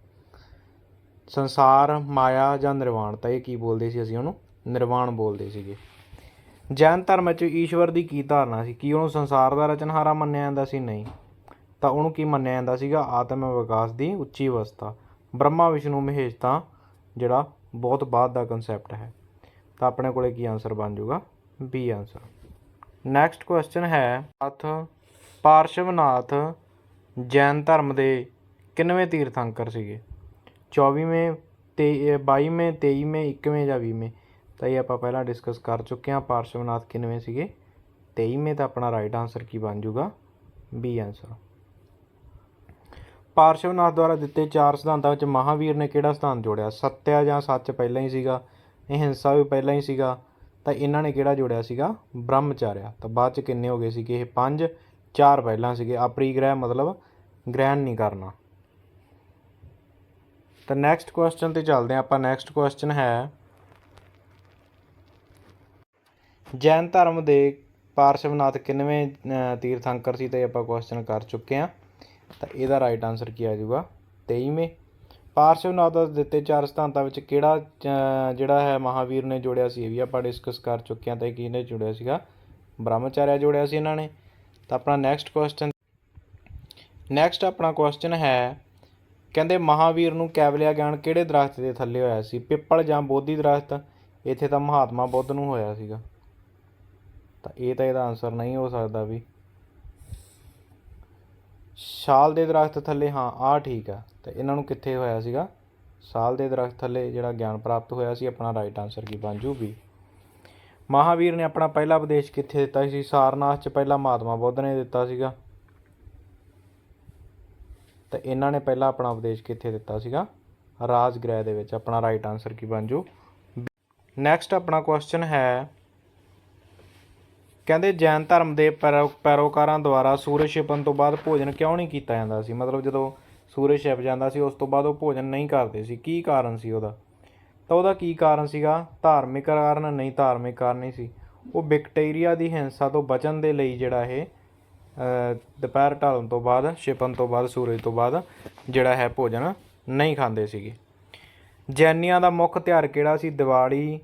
ਸੰਸਾਰ, ਮਾਇਆ ਜਾਂ ਨਿਰਵਾਣ, ਤਾਂ ਇਹ ਕੀ ਬੋਲਦੇ ਸੀ ਅਸੀਂ ਉਹਨੂੰ? ਨਿਰਵਾਣ ਬੋਲਦੇ ਸੀਗੇ। ਜੈਨ ਧਰਮ ਵਿੱਚ ਈਸ਼ਵਰ ਦੀ ਕੀ ਧਾਰਨਾ ਸੀ? ਕੀ ਉਹਨੂੰ ਸੰਸਾਰ ਦਾ ਰਚਨਹਾਰਾ ਮੰਨਿਆ ਜਾਂਦਾ ਸੀ? ਨਹੀਂ। ਤਾਂ ਉਹਨੂੰ ਕੀ ਮੰਨਿਆ ਜਾਂਦਾ ਸੀਗਾ? ਆਤਮ ਵਿਕਾਸ ਦੀ ਉੱਚੀ ਅਵਸਥਾ। ਬ੍ਰਹਮਾ, ਵਿਸ਼ਨੂੰ, ਮਹੇਸ਼ ਤਾਂ ਜਿਹੜਾ ਬਹੁਤ ਬਾਅਦ ਦਾ ਕਨਸੈਪਟ ਹੈ। ਤਾਂ ਆਪਣੇ ਕੋਲੇ ਕੀ ਆਨਸਰ ਬਣ ਜਾਊਗਾ? ਬੀ ਆਨਸਰ ਨੈਕਸਟ ਕੁਐਸਚਨ ਹੈ, ਅਥ ਪਾਰਸ਼ਵਨਾਥ ਜੈਨ ਧਰਮ ਦੇ ਕਿੰਨਵੇਂ ਤੀਰਥੰਕਰ ਸੀਗੇ? 24ਵੇਂ ਤੇ 22ਵੇਂ 23ਵੇਂ 21ਵੇਂ ਜਾਂ 20ਵੇਂ ਤਾਂ ਇਹ ਆਪਾਂ ਪਹਿਲਾਂ ਡਿਸਕਸ ਕਰ ਚੁੱਕੇ ਹਾਂ, ਪਾਰਸ਼ਵਨਾਥ ਕਿੰਨਵੇਂ ਸੀਗੇ? 23ਵੇਂ ਤਾਂ ਆਪਣਾ ਰਾਈਟ ਆਨਸਰ ਕੀ ਬਣ ਜਾਊਗਾ? ਬੀ ਆਨਸਰ ਪਾਰਸ਼ਵਨਾਥ ਦੁਆਰਾ ਦਿੱਤੇ ਚਾਰ ਸਿਧਾਂਤਾਂ ਵਿੱਚ ਮਹਾਵੀਰ ਨੇ ਕਿਹੜਾ ਸਿਧਾਂਤ ਜੋੜਿਆ? ਸੱਤਿਆ ਜਾਂ ਸੱਚ ਪਹਿਲਾਂ ਹੀ ਸੀਗਾ? ਅਹਿੰਸਾ ਵੀ ਪਹਿਲਾਂ ਹੀ ਸੀਗਾ? ਤਾਂ ਇਹਨਾਂ ਨੇ ਕਿਹੜਾ ਜੋੜਿਆ ਸੀਗਾ? ਬ੍ਰਹਮਚਾਰਿਆ। ਤਾਂ ਬਾਅਦ ਚ ਕਿੰਨੇ ਹੋ ਗਏ ਸੀਗੇ ਇਹ? ਪੰਜ ਚਾਰ ਪਹਿਲਾਂ ਸੀਗੇ। ਆਪਰੀ ਗ੍ਰਹਿ ਮਤਲਬ ਗ੍ਰਹਿਣ ਨਹੀਂ ਕਰਨਾ। ਤਾਂ ਨੈਕਸਟ ਕੁਐਸਚਨ ਤੇ ਚੱਲਦੇ ਹਾਂ। ਆਪਾਂ ਨੈਕਸਟ ਕੁਐਸਚਨ ਹੈ ਜੈਨ ਧਰਮ ਦੇ ਪਾਰਸ਼ਵਨਾਥ ਕਿੰਨਵੇਂ ਅਹ, ਤੀਰਥੰਕਰ ਸੀ ਤੇ ਆਪਾਂ ਕੁਐਸਚਨ ਕਰ ਚੁੱਕੇ ਹਾਂ। ਤਾਂ ਇਹਦਾ ਰਾਈਟ ਆਨਸਰ ਕੀ ਆ ਜਾਊਗਾ? 23ਵੇਂ ਪਾਰਸ਼ਵਨਾਥ ਦਾ ਦਿੱਤੇ ਚਾਰ ਸਿਧਾਂਤਾਂ ਵਿੱਚ ਕਿਹੜਾ ਅਹ, ਜਿਹੜਾ ਹੈ ਮਹਾਵੀਰ ਨੇ ਜੋੜਿਆ ਸੀ ਇਹ ਵੀ ਆਪਾਂ ਡਿਸਕਸ ਕਰ ਚੁੱਕੇ ਹਾਂ ਤਾਂ ਇਹ ਕਿਹਨੇ ਜੋੜਿਆ ਸੀਗਾ? ਬ੍ਰਹਮਚਾਰਿਆ ਜੋੜਿਆ ਸੀ ਇਹਨਾਂ ਨੇ। ਤਾਂ ਆਪਣਾ ਨੈਕਸਟ ਕੁਐਸਚਨ ਨੈਕਸਟ ਆਪਣਾ ਕੁਐਸਚਨ ਹੈ ਕਹਿੰਦੇ ਮਹਾਵੀਰ ਨੂੰ ਕੈਵਲਿਆ ਗਿਆਨ ਕਿਹੜੇ ਦਰਖਤ ਦੇ ਥੱਲੇ ਹੋਇਆ ਸੀ? ਪਿੱਪਲ ਜਾਂ ਬੋਧੀ ਦਰਖਤ? ਇੱਥੇ ਤਾਂ ਮਹਾਤਮਾ ਬੁੱਧ ਨੂੰ ਹੋਇਆ ਸੀਗਾ। ਤਾਂ ਇਹ ਤਾਂ ਇਹਦਾ ਆਨਸਰ ਨਹੀਂ ਹੋ ਸਕਦਾ ਵੀ। ਸਾਲ ਦੇ ਦਰਖਤ ਥੱਲੇ, ਹਾਂ, ਆਹ ਠੀਕ ਆ। ਤੇ ਇਹਨਾਂ ਨੂੰ ਕਿੱਥੇ ਹੋਇਆ ਸੀਗਾ? ਸਾਲ ਦੇ ਦਰਖਤ ਥੱਲੇ ਜਿਹੜਾ ਗਿਆਨ ਪ੍ਰਾਪਤ ਹੋਇਆ ਸੀ, ਆਪਣਾ ਰਾਈਟ ਆਨਸਰ ਕੀ ਬਣ ਜੂ ਵੀ ਮਹਾਵੀਰ ਨੇ ਆਪਣਾ ਪਹਿਲਾ ਉਪਦੇਸ਼ ਕਿੱਥੇ ਦਿੱਤਾ ਸੀ? ਸਾਰਨਾਥ ਚ ਪਹਿਲਾ ਮਹਾਤਮਾ ਬੁੱਧ ਨੇ ਦਿੱਤਾ ਸੀਗਾ। ਤੇ ਇਹਨਾਂ ਨੇ ਪਹਿਲਾਂ ਆਪਣਾ ਉਪਦੇਸ਼ ਕਿੱਥੇ ਦਿੱਤਾ ਸੀਗਾ? ਰਾਜ ਗ੍ਰਹਿ ਦੇ ਵਿੱਚ। ਆਪਣਾ ਰਾਈਟ ਆਨਸਰ ਕੀ ਬਣ ਜੂ? ਨੈਕਸਟ ਆਪਣਾ ਕੁਐਸਚਨ ਹੈ ਕਹਿੰਦੇ ਜੈਨ ਧਰਮ ਦੇ ਪੈਰੋ- ਪੈਰੋਕਾਰਾਂ ਦੁਆਰਾ ਸੂਰਜ ਛਿਪਣ ਤੋਂ ਬਾਅਦ ਭੋਜਨ ਕਿਉਂ ਨਹੀਂ ਕੀਤਾ ਜਾਂਦਾ ਸੀ? ਮਤਲਬ ਜਦੋਂ ਸੂਰਜ ਛਿਪ ਜਾਂਦਾ ਸੀ, ਉਸ ਤੋਂ ਬਾਅਦ ਉਹ ਭੋਜਨ ਨਹੀਂ ਕਰਦੇ ਸੀ। ਕੀ ਕਾਰਨ ਸੀ ਉਹਦਾ? ਤਾਂ ਉਹਦਾ ਕੀ ਕਾਰਨ ਸੀਗਾ? ਧਾਰਮਿਕ ਕਾਰਨ ਨਹੀਂ, ਧਾਰਮਿਕ ਕਾਰਨ ਹੀ ਸੀ। ਉਹ ਬੈਕਟੀਰੀਆ ਦੀ ਹਿੰਸਾ ਤੋਂ ਬਚਣ ਦੇ ਲਈ ਜਿਹੜਾ ਇਹ ਦੁਪਹਿਰ ਢਲਣ ਤੋਂ ਬਾਅਦ, ਛਿਪਣ ਤੋਂ ਬਾਅਦ, ਸੂਰਜ ਤੋਂ ਬਾਅਦ ਜਿਹੜਾ ਹੈ ਭੋਜਨ ਨਹੀਂ ਖਾਂਦੇ ਸੀਗੇ। ਜੈਨੀਆਂ ਦਾ ਮੁੱਖ ਤਿਉਹਾਰ ਕਿਹੜਾ ਸੀ? ਦੀਵਾਲੀ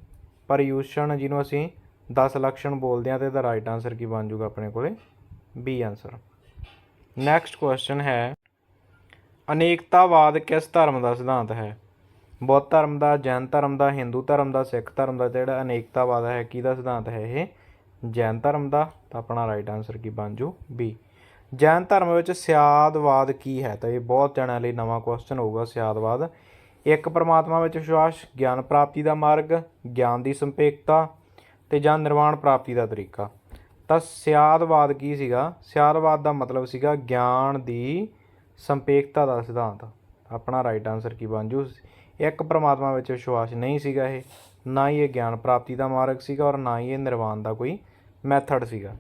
ਪਰਯੂਸ਼ਣ ਜਿਹਨੂੰ ਅਸੀਂ 10 ਲਕਸ਼ਣ ਬੋਲਦੇ ਹਾਂ ਤੇ ਇਹਦਾ ਰਾਈਟ ਆਨਸਰ ਕੀ ਬਣ ਜਾਊਗਾ ਆਪਣੇ ਕੋਲੇ? ਬੀ ਆਨਸਰ ਨੈਕਸਟ ਕੁਐਸਚਨ ਹੈ, ਅਨੇਕਤਾਵਾਦ ਕਿਸ ਧਰਮ ਦਾ ਸਿਧਾਂਤ ਹੈ? ਬੌਧ ਧਰਮ ਦਾ, ਜੈਨ ਧਰਮ ਦਾ, ਹਿੰਦੂ ਧਰਮ ਦਾ, ਸਿੱਖ ਧਰਮ ਦਾ ਜਿਹੜਾ ਅਨੇਕਤਾਵਾਦ ਹੈ, ਕਿਹਦਾ ਸਿਧਾਂਤ ਹੈ ਇਹ? ਜੈਨ ਧਰਮ ਦਾ, ਤਾਂ ਆਪਣਾ ਰਾਈਟ ਆਨਸਰ ਕੀ ਬਣ ਜੂ ਬੀ ਜੈਨ ਧਰਮ ਵਿੱਚ ਸਿਆਦਵਾਦ ਕੀ ਹੈ? ਤਾਂ ਇਹ ਬਹੁਤ ਜਣਿਆਂ ਲਈ ਨਵਾਂ ਕੁਐਸਚਨ ਹੋਊਗਾ, ਸਿਆਦਵਾਦ। ਇੱਕ ਪਰਮਾਤਮਾ ਵਿੱਚ ਵਿਸ਼ਵਾਸ, ਗਿਆਨ ਪ੍ਰਾਪਤੀ ਦਾ ਮਾਰਗ, ਗਿਆਨ ਦੀ ਸੰਪੇਕਤਾ ਤੇ ਜਾਂ ਨਿਰਵਾਣ ਪ੍ਰਾਪਤੀ ਦਾ ਤਰੀਕਾ। ਤਾਂ ਸਿਆਦਵਾਦ ਕੀ ਸੀਗਾ? ਸਿਆਦਵਾਦ ਦਾ ਮਤਲਬ ਸੀਗਾ ਗਿਆਨ ਦੀ ਸੰਪੇਕਤਾ ਦਾ ਸਿਧਾਂਤ। ਆਪਣਾ ਰਾਈਟ ਆਨਸਰ ਕੀ ਬਣ ਜੂ? ਇੱਕ ਪਰਮਾਤਮਾ ਵਿੱਚ ਵਿਸ਼ਵਾਸ ਨਹੀਂ ਸੀਗਾ ਇਹ। ਨਾ ਹੀ ਇਹ ਗਿਆਨ ਪ੍ਰਾਪਤੀ ਦਾ ਮਾਰਗ ਸੀਗਾ ਔਰ ਨਾ ਹੀ ਇਹ ਨਿਰਵਾਣ ਦਾ ਕੋਈ ਮੈਥਡ ਸੀਗਾ।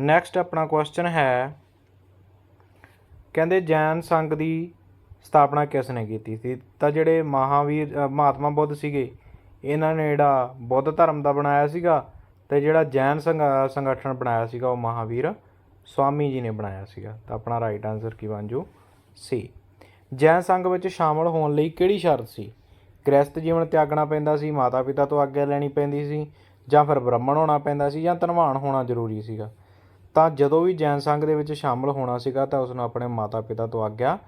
ਨੈਕਸਟ ਆਪਣਾ ਕੁਐਸਚਨ ਹੈ, ਕਹਿੰਦੇ ਜੈਨ ਸੰਘ ਦੀ ਸਥਾਪਨਾ ਕਿਸ ਨੇ ਕੀਤੀ ਸੀ? ਤਾਂ ਜਿਹੜੇ ਮਹਾਵੀਰ ਮਹਾਤਮਾ ਬੁੱਧ ਸੀਗੇ ਇਹਨਾਂ ਨੇ ਜਿਹੜਾ ਬੁੱਧ ਧਰਮ ਦਾ ਬਣਾਇਆ ਸੀਗਾ ਅਤੇ ਜਿਹੜਾ ਜੈਨ ਸੰਗ ਸੰਗਠਨ ਬਣਾਇਆ ਸੀਗਾ ਉਹ ਮਹਾਵੀਰ ਸਵਾਮੀ ਜੀ ਨੇ ਬਣਾਇਆ ਸੀਗਾ। ਤਾਂ ਆਪਣਾ ਰਾਈਟ ਆਨਸਰ ਕੀ ਬਣ ਜੂ? ਸੀ ਜੈਨ ਸੰਘ ਵਿੱਚ ਸ਼ਾਮਲ ਹੋਣ ਲਈ ਕਿਹੜੀ ਸ਼ਰਤ ਸੀ? ਗ੍ਰਸਥ ਜੀਵਨ ਤਿਆਗਣਾ ਪੈਂਦਾ ਸੀ ਮਾਤਾ ਪਿਤਾ ਤੋਂ ਆਗਿਆ ਲੈਣੀ ਪੈਂਦੀ ਸੀ, ਜਾਂ ਫਿਰ ਬ੍ਰਾਹਮਣ ਹੋਣਾ ਪੈਂਦਾ ਸੀ, ਜਾਂ ਧਨਵਾਨ ਹੋਣਾ ਜ਼ਰੂਰੀ ਸੀਗਾ। ਤਾਂ ਜਦੋਂ ਵੀ ਜੈਨ ਸੰਘ ਦੇ ਵਿੱਚ ਸ਼ਾਮਲ ਹੋਣਾ ਸੀਗਾ ਤਾਂ ਉਸ ਨੂੰ ਆਪਣੇ ਮਾਤਾ ਪਿਤਾ ਤੋਂ ਆਗਿਆ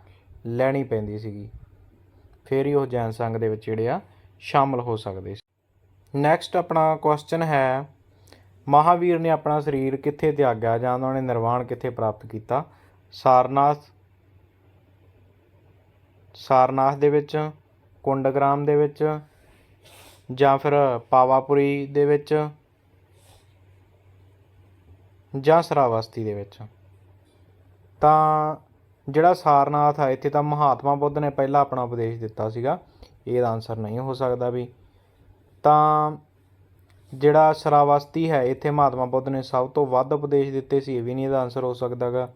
ਲੈਣੀ ਪੈਂਦੀ ਸੀਗੀ। ਫਿਰ ਹੀ ਉਹ ਜੈਨ ਸੰਘ ਦੇ ਵਿੱਚ ਜਿਹੜੇ ਆ ਸ਼ਾਮਲ ਹੋ ਸਕਦੇ ਸੀ। ਨੈਕਸਟ ਆਪਣਾ ਕੁਐਸਚਨ ਹੈ, ਮਹਾਵੀਰ ਨੇ ਆਪਣਾ ਸਰੀਰ ਕਿੱਥੇ ਤਿਆਗਿਆ ਜਾਂ ਉਹਨਾਂ ਨੇ ਨਿਰਵਾਣ ਕਿੱਥੇ ਪ੍ਰਾਪਤ ਕੀਤਾ? ਸਾਰਨਾਥ ਸਾਰਨਾਥ ਦੇ ਵਿੱਚ, ਕੁੰਡਗ੍ਰਾਮ ਦੇ ਵਿੱਚ ਜਾਂ ਫਿਰ ਪਾਵਾਪੁਰੀ ਦੇ ਵਿੱਚ ਜਾਂ ਸਰਾਵਸਤੀ ਦੇ ਵਿੱਚ? ਤਾਂ ਜਿਹੜਾ ਸਾਰਨਾਥ ਆ, ਇੱਥੇ ਤਾਂ ਮਹਾਤਮਾ ਬੁੱਧ ਨੇ ਪਹਿਲਾਂ ਆਪਣਾ ਉਪਦੇਸ਼ ਦਿੱਤਾ ਸੀਗਾ। ਇਹਦਾ ਆਨਸਰ ਨਹੀਂ ਹੋ ਸਕਦਾ ਵੀ। ਤਾਂ ਜਿਹੜਾ ਸ਼ਰਾਵਸਤੀ ਹੈ, ਇੱਥੇ ਮਹਾਤਮਾ ਬੁੱਧ ਨੇ ਸਭ ਤੋਂ ਵੱਧ ਉਪਦੇਸ਼ ਦਿੱਤੇ ਸੀ, ਇਹ ਵੀ ਨਹੀਂ ਇਹਦਾ ਆਨਸਰ ਹੋ ਸਕਦਾਗਾ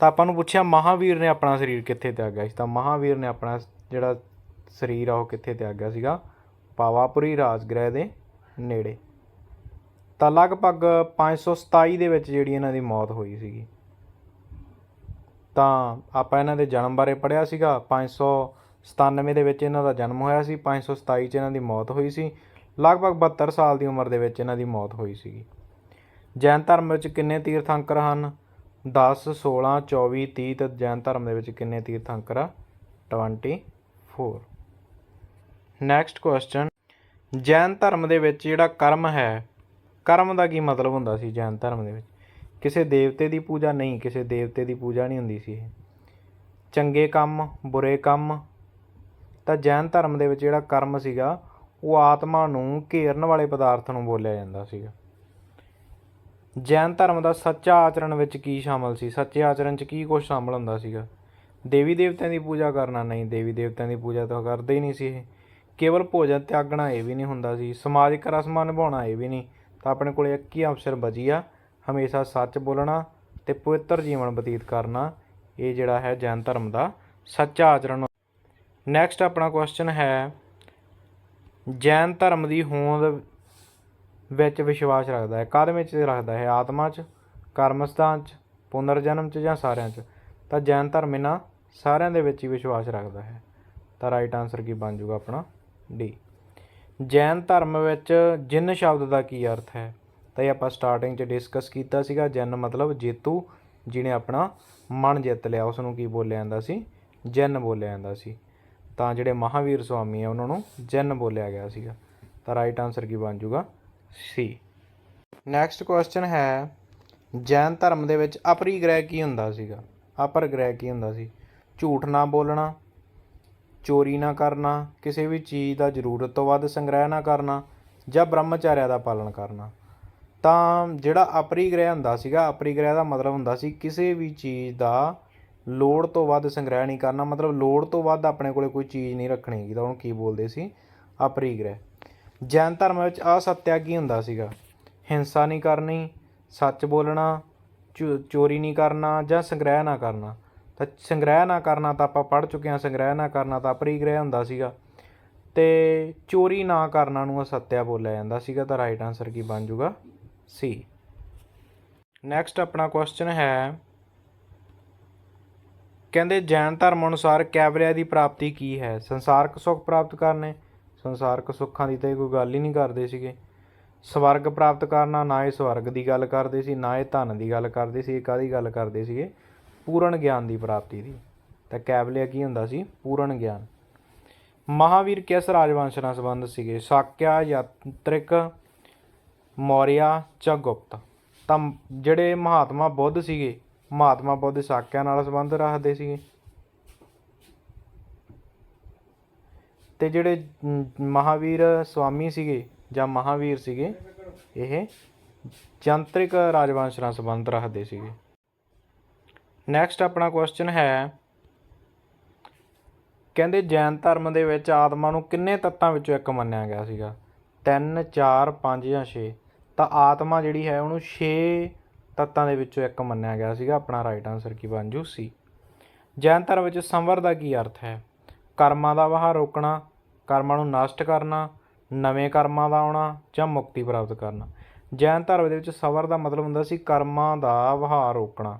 ਤਾਂ ਆਪਾਂ ਨੂੰ ਪੁੱਛਿਆ, ਮਹਾਵੀਰ ਨੇ ਆਪਣਾ ਸਰੀਰ ਕਿੱਥੇ ਤਿਆਗਿਆ ਸੀ? ਤਾਂ ਮਹਾਵੀਰ ਨੇ ਆਪਣਾ ਜਿਹੜਾ ਸਰੀਰ ਆ, ਉਹ ਕਿੱਥੇ ਤਿਆਗਿਆ ਸੀਗਾ? ਪਾਵਾਪੁਰੀ ਰਾਜਗ੍ਰਹਿ ਦੇ ਨੇੜੇ। ਤਾਂ ਲਗਭਗ 527 ਦੇ ਵਿੱਚ ਜਿਹੜੀ ਇਹਨਾਂ ਦੀ ਮੌਤ ਹੋਈ ਸੀਗੀ। ਤਾਂ ਆਪਾਂ ਇਹਨਾਂ ਦੇ ਜਨਮ ਬਾਰੇ ਪੜ੍ਹਿਆ ਸੀਗਾ 597 ਦੇ ਵਿੱਚ ਇਹਨਾਂ ਦਾ ਜਨਮ ਹੋਇਆ ਸੀ 527 ਚ ਇਹਨਾਂ ਦੀ ਮੌਤ ਹੋਈ ਸੀ, ਲਗਭਗ 72 ਸਾਲ ਦੀ ਉਮਰ ਦੇ ਵਿੱਚ ਇਹਨਾਂ ਦੀ ਮੌਤ ਹੋਈ ਸੀਗੀ। ਜੈਨ ਧਰਮ ਵਿੱਚ ਕਿੰਨੇ ਤੀਰਥੰਕਰ ਹਨ? 10 16 24 30 ਤੇ ਜੈਨ ਧਰਮ ਦੇ ਵਿੱਚ ਕਿੰਨੇ ਤੀਰਥੰਕਰ ਆ? 24 ਨੈਕਸਟ ਕੁਐਸਚਨ ਜੈਨ ਧਰਮ ਦੇ ਵਿੱਚ ਜਿਹੜਾ ਕਰਮ ਹੈ, ਕਰਮ ਦਾ ਕੀ ਮਤਲਬ ਹੁੰਦਾ ਸੀ ਜੈਨ ਧਰਮ ਦੇ ਵਿੱਚ? ਕਿਸੇ ਦੇਵਤੇ ਦੀ ਪੂਜਾ ਨਹੀਂ, ਕਿਸੇ ਦੇਵਤੇ ਦੀ ਪੂਜਾ ਨਹੀਂ ਹੁੰਦੀ ਸੀ ਇਹ। ਚੰਗੇ ਕੰਮ, ਬੁਰੇ ਕੰਮ ਤਾਂ ਜੈਨ ਧਰਮ ਦੇ ਵਿੱਚ ਜਿਹੜਾ ਕਰਮ ਸੀਗਾ, ਉਹ ਆਤਮਾ ਨੂੰ ਘੇਰਨ ਵਾਲੇ ਪਦਾਰਥ ਨੂੰ ਬੋਲਿਆ ਜਾਂਦਾ ਸੀਗਾ। ਜੈਨ ਧਰਮ ਦਾ ਸੱਚਾ ਆਚਰਣ ਵਿੱਚ ਕੀ ਸ਼ਾਮਲ ਸੀ? ਸੱਚੇ ਆਚਰਣ 'ਚ ਕੀ ਕੁਝ ਸ਼ਾਮਲ ਹੁੰਦਾ ਸੀਗਾ? ਦੇਵੀ ਦੇਵਤਿਆਂ ਦੀ ਪੂਜਾ ਕਰਨਾ ਨਹੀਂ, ਦੇਵੀ ਦੇਵਤਿਆਂ ਦੀ ਪੂਜਾ ਤਾਂ ਕਰਦੇ ਹੀ ਨਹੀਂ ਸੀ ਇਹ। ਕੇਵਲ ਭੋਜਨ ਤਿਆਗਣਾ ਇਹ ਵੀ ਨਹੀਂ ਹੁੰਦਾ ਸੀ। ਸਮਾਜਿਕ ਰਸਮਾਂ ਨਿਭਾਉਣਾ ਇਹ ਵੀ ਨਹੀਂ। ਤਾਂ ਆਪਣੇ ਕੋਲ ਇੱਕ ਹੀ ਅਵਸਰ ਬਚੀ ਆ, ਹਮੇਸ਼ਾ ਸੱਚ ਬੋਲਣਾ ਤੇ ਪਵਿੱਤਰ ਜੀਵਨ ਬਤੀਤ ਕਰਨਾ। ਇਹ ਜਿਹੜਾ ਹੈ ਜੈਨ ਧਰਮ ਦਾ ਸੱਚਾ ਆਚਰਣ ਨੈਕਸਟ ਆਪਣਾ ਕੁਐਸਚਨ ਹੈ, ਜੈਨ ਧਰਮ ਦੀ ਹੋਂਦ ਵਿੱਚ ਵਿਸ਼ਵਾਸ ਰੱਖਦਾ ਹੈ। ਕਾਹਦੇ ਵਿੱਚ ਰੱਖਦਾ ਹੈ? ਆਤਮਾ 'ਚ ਕਰਮ ਸਥਾਨ 'ਚ ਪੁਨਰ ਜਨਮ 'ਚ ਜਾਂ ਸਾਰਿਆਂ 'ਚ? ਤਾਂ ਜੈਨ ਧਰਮ ਇਹਨਾਂ ਸਾਰਿਆਂ ਦੇ ਵਿੱਚ ਹੀ ਵਿਸ਼ਵਾਸ ਰੱਖਦਾ ਹੈ। ਤਾਂ ਰਾਈਟ ਆਨਸਰ ਕੀ ਬਣ ਜਾਊਗਾ ਆਪਣਾ? ਡੀ ਜੈਨ ਧਰਮ ਵਿੱਚ ਜਿੰਨ ਸ਼ਬਦ ਦਾ ਕੀ ਅਰਥ ਹੈ? ਤਾਂ ਇਹ ਆਪਾਂ ਸਟਾਰਟਿੰਗ 'ਚ ਡਿਸਕਸ ਕੀਤਾ ਸੀਗਾ। ਜੈਨ ਮਤਲਬ ਜੇਤੂ, ਜਿਹਨੇ ਆਪਣਾ ਮਨ ਜਿੱਤ ਲਿਆ। ਉਸ ਨੂੰ ਕੀ ਬੋਲਿਆ ਜਾਂਦਾ ਸੀ? ਜੈਨ ਬੋਲਿਆ ਜਾਂਦਾ ਸੀ। ਤਾਂ ਜਿਹੜੇ ਮਹਾਵੀਰ ਸੁਆਮੀ ਆ, ਉਹਨਾਂ ਨੂੰ ਜੈਨ ਬੋਲਿਆ ਗਿਆ ਸੀਗਾ। ਤਾਂ ਰਾਈਟ ਆਨਸਰ ਕੀ ਬਣ ਜਾਊਗਾ? ਸੀ ਨੈਕਸਟ ਕੁਐਸਚਨ ਹੈ, ਜੈਨ ਧਰਮ ਦੇ ਵਿੱਚ ਅਪਰਿਗ੍ਰਹਿ ਕੀ ਹੁੰਦਾ ਸੀਗਾ? ਅਪਰਗ੍ਰਹਿ ਕੀ ਹੁੰਦਾ ਸੀ? ਝੂਠ ਨਾ ਬੋਲਣਾ, ਚੋਰੀ ਨਾ ਕਰਨਾ, ਕਿਸੇ ਵੀ ਚੀਜ਼ ਦਾ ਜ਼ਰੂਰਤ ਤੋਂ ਵੱਧ ਸੰਗ੍ਰਹਿ ਨਾ ਕਰਨਾ, ਜਾਂ ਬ੍ਰਹਮਚਾਰਿਆ ਦਾ ਪਾਲਣ ਕਰਨਾ। ਤਾਂ ਜਿਹੜਾ ਅਪਰੀ ਗ੍ਰਹਿ ਹੁੰਦਾ ਸੀਗਾ, ਅਪਰੀ ਗ੍ਰਹਿ ਦਾ ਮਤਲਬ ਹੁੰਦਾ ਸੀ ਕਿਸੇ ਵੀ ਚੀਜ਼ ਦਾ ਲੋੜ ਤੋਂ ਵੱਧ ਸੰਗ੍ਰਹਿ ਨਹੀਂ ਕਰਨਾ, ਮਤਲਬ ਲੋੜ ਤੋਂ ਵੱਧ ਆਪਣੇ ਕੋਲੇ ਕੋਈ ਚੀਜ਼ ਨਹੀਂ ਰੱਖਣੀ ਹੈਗੀ, ਤਾਂ ਉਹਨੂੰ ਕੀ ਬੋਲਦੇ ਸੀ? ਅਪਰਿਗ੍ਰਹਿ। ਜੈਨ ਧਰਮ ਵਿੱਚ ਅਸੱਤਿਆ ਕੀ ਹੁੰਦਾ ਸੀਗਾ? ਹਿੰਸਾ ਨਹੀਂ ਕਰਨੀ, ਸੱਚ ਬੋਲਣਾ, ਚੋ- ਚੋਰੀ ਨਹੀਂ ਕਰਨਾ ਜਾਂ ਸੰਗ੍ਰਹਿ ਨਾ ਕਰਨਾ। ਤਾਂ ਸੰਗ੍ਰਹਿ ਨਾ ਕਰਨਾ ਤਾਂ ਆਪਾਂ ਪੜ੍ਹ ਚੁੱਕੇ ਹਾਂ, ਸੰਗ੍ਰਹਿ ਨਾ ਕਰਨਾ ਤਾਂ ਅਪਰੀਗ੍ਰਹਿ ਹੁੰਦਾ ਸੀਗਾ। ਤੇ ਚੋਰੀ ਨਾ ਕਰਨਾ ਨੂੰ ਅਸਤਿਆ ਬੋਲਿਆ ਜਾਂਦਾ ਸੀਗਾ, ਤਾਂ ਰਾਈਟ ਆਨਸਰ ਕੀ ਬਣ ਜਾਊਗਾ? ਸੀ ਨੈਕਸਟ ਆਪਣਾ ਕੁਐਸਚਨ ਹੈ ਕਹਿੰਦੇ ਜੈਨ ਧਰਮ ਅਨੁਸਾਰ ਕੈਵਲਿਆ ਦੀ ਪ੍ਰਾਪਤੀ ਕੀ ਹੈ? ਸੰਸਾਰਕ ਸੁੱਖ ਪ੍ਰਾਪਤ ਕਰਨੇ? ਸੰਸਾਰਕ ਸੁੱਖਾਂ ਦੀ ਤਾਂ ਇਹ ਕੋਈ ਗੱਲ ਹੀ ਨਹੀਂ ਕਰਦੇ ਸੀਗੇ। ਸਵਰਗ ਪ੍ਰਾਪਤ ਕਰਨਾ, ਨਾ ਇਹ ਸਵਰਗ ਦੀ ਗੱਲ ਕਰਦੇ ਸੀ, ਨਾ ਇਹ ਧਨ ਦੀ ਗੱਲ ਕਰਦੇ ਸੀ, ਇਹ ਕਾਹਦੀ ਗੱਲ ਕਰਦੇ ਸੀਗੇ? ਪੂਰਨ ਗਿਆਨ ਦੀ ਪ੍ਰਾਪਤੀ ਦੀ। ਤਾਂ ਕੈਵਲਿਆ ਕੀ ਹੁੰਦਾ ਸੀ? ਪੂਰਨ ਗਿਆਨ। ਮਹਾਵੀਰ ਕਿਸ ਰਾਜਵੰਸ਼ ਨਾਲ ਸੰਬੰਧ ਸੀਗੇ? ਸਾਕਿਆ ਯਾਤਰਿਕ, ਮੌਰਿਆ ਜਾਂ ਗੁਪਤ? ਤਾਂ ਜਿਹੜੇ ਮਹਾਤਮਾ ਬੁੱਧ ਸੀਗੇ ਮਹਾਤਮਾ ਬੁੱਧ ਸਾਕਿਆਂ ਨਾਲ ਸੰਬੰਧ ਰੱਖਦੇ ਸੀਗੇ। ਤੇ ਜਿਹੜੇ ਮ, ਮਹਾਵੀਰ ਸਵਾਮੀ ਸੀਗੇ ਜਾਂ ਮਹਾਵੀਰ ਸੀਗੇ ਇਹ ਜੰਤਰਿਕ ਰਾਜਵੰਸ਼ ਨਾਲ ਸੰਬੰਧ ਰੱਖਦੇ ਸੀਗੇ। ਨੈਕਸਟ ਆਪਣਾ ਕੁਐਸਚਨ ਹੈ ਕਹਿੰਦੇ ਜੈਨ ਧਰਮ ਦੇ ਵਿੱਚ ਆਤਮਾ ਨੂੰ ਕਿੰਨੇ ਤੱਤਾਂ ਵਿੱਚੋਂ ਇੱਕ ਮੰਨਿਆ ਗਿਆ ਸੀਗਾ? 3 4 5 ਜਾਂ 6 ਤਾਂ ਆਤਮਾ ਜਿਹੜੀ ਹੈ ਉਹਨੂੰ 6 ਤੱਤਾਂ ਦੇ ਵਿੱਚੋਂ ਇੱਕ ਮੰਨਿਆ ਗਿਆ ਸੀਗਾ, ਆਪਣਾ ਰਾਈਟ ਆਨਸਰ ਕੀ ਬਣ ਜੂ? ਸੀ ਜੈਨ ਧਰਮ ਵਿੱਚ ਸੰਵਰ ਦਾ ਕੀ ਅਰਥ ਹੈ? ਕਰਮਾਂ ਦਾ ਵਹਾਅ ਰੋਕਣਾ, ਕਰਮਾਂ ਨੂੰ ਨਸ਼ਟ ਕਰਨਾ, ਨਵੇਂ ਕਰਮਾਂ ਦਾ ਆਉਣਾ ਜਾਂ ਮੁਕਤੀ ਪ੍ਰਾਪਤ ਕਰਨਾ? ਜੈਨ ਧਰਮ ਦੇ ਵਿੱਚ ਸਵਰ ਦਾ ਮਤਲਬ ਹੁੰਦਾ ਸੀ ਕਰਮਾਂ ਦਾ ਵਹਾਅ ਰੋਕਣਾ।